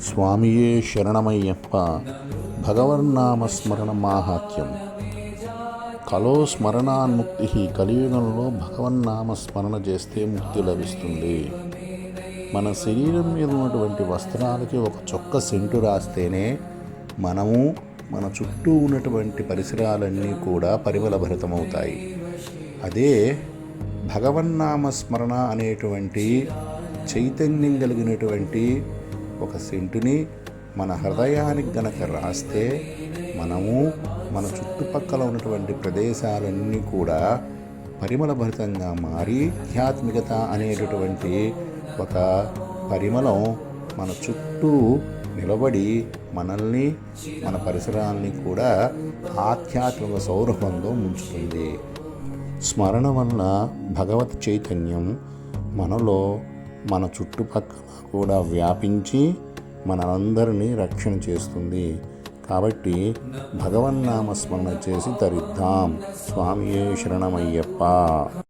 స్వామియే శరణమయ్యప్ప భగవన్నామస్మరణ మాహాత్యం కలో స్మరణాన్ముక్తి కలియుగంలో భగవన్నామ స్మరణ చేస్తే ముక్తి లభిస్తుంది. మన శరీరం మీద ఉన్నటువంటి వస్త్రాలకి ఒక చొక్క సెంటు రాస్తేనే మనము మన చుట్టూ ఉన్నటువంటి పరిసరాలన్నీ కూడా పరిమళభరితమవుతాయి. అదే భగవన్నామ స్మరణ అనేటువంటి చైతన్యం కలిగినటువంటి ఒక సెంటుని మన హృదయానికి గనక రాస్తే మనము మన చుట్టుపక్కల ఉన్నటువంటి ప్రదేశాలన్నీ కూడా పరిమళభరితంగా మారి ఆధ్యాత్మికత అనేటటువంటి ఒక పరిమళం మన చుట్టూ నిలబడి మనల్ని మన పరిసరాల్ని కూడా ఆధ్యాత్మిక సౌరభంలో ముంచుతుంది. స్మరణ వల్ల భగవత్ చైతన్యం మనలో మన చుట్టుపక్కల కూడా వ్యాపించి మనందరినీ రక్షణ చేస్తుంది. కాబట్టి భగవన్నామస్మరణ చేసి తరిద్దాం. స్వామియే శరణమయ్యప్ప.